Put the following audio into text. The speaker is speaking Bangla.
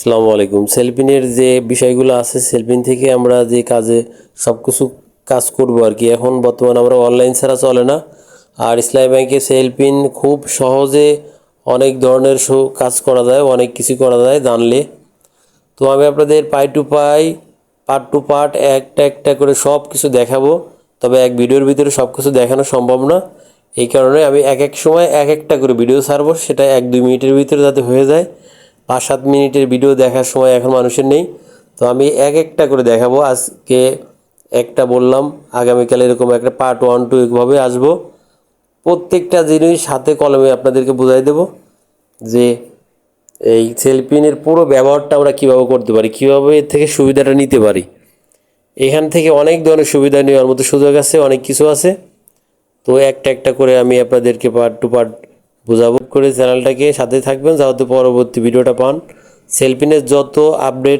আসসালামু আলাইকুম। সেলফিনের যে বিষয়গুলো আছে, সেলফিন থেকে আমরা যে কাজে সব কিছু কাজ করব আর কি। এখন বর্তমানে আমরা অনলাইন ছাড়া চলে না। আর ইসলামী ব্যাংকে সেলফিন খুব সহজে অনেক ধরনের কাজ করা যায়, অনেক কিছু করা যায় জানলে। তো আমি আপনাদের পাই to pi, part to part, একটা একটা করে সব কিছু দেখাবো। তবে এক ভিডিওর ভিতরে সব কিছু দেখানো সম্ভব না। এই কারণে আমি এক এক সময় এক একটা করে ভিডিও ছাড়বো, সেটা এক দুই মিনিটের ভিতরে যাতে হয়ে যায়। পাঁচ সাত মিনিটের ভিডিও দেখার সময় এখন মানুষের নেই। তো আমি এক একটা করে দেখাবো। আজকে একটা বললাম, আগামীকাল এরকম একটা পার্ট ওয়ান টু এইভাবে আসব। প্রত্যেকটা জিনিস হাতে কলমে আপনাদেরকে বোঝাই দেবো যে এই সেলফিনের পুরো ব্যবহারটা আমরা কীভাবে করতে পারি, কীভাবে এর থেকে সুবিধাটা নিতে পারি। এখান থেকে অনেক ধরনের সুবিধা নেওয়ার মতো সুযোগ আছে, অনেক কিছু আছে। তো একটা একটা করে আমি আপনাদেরকে পার্ট টু পার্ট বোঝাবো। করে চ্যানেলটাকে সাথে থাকবেন যাতে পরবর্তী ভিডিওটা পান। সেলফিনের যত আপডেট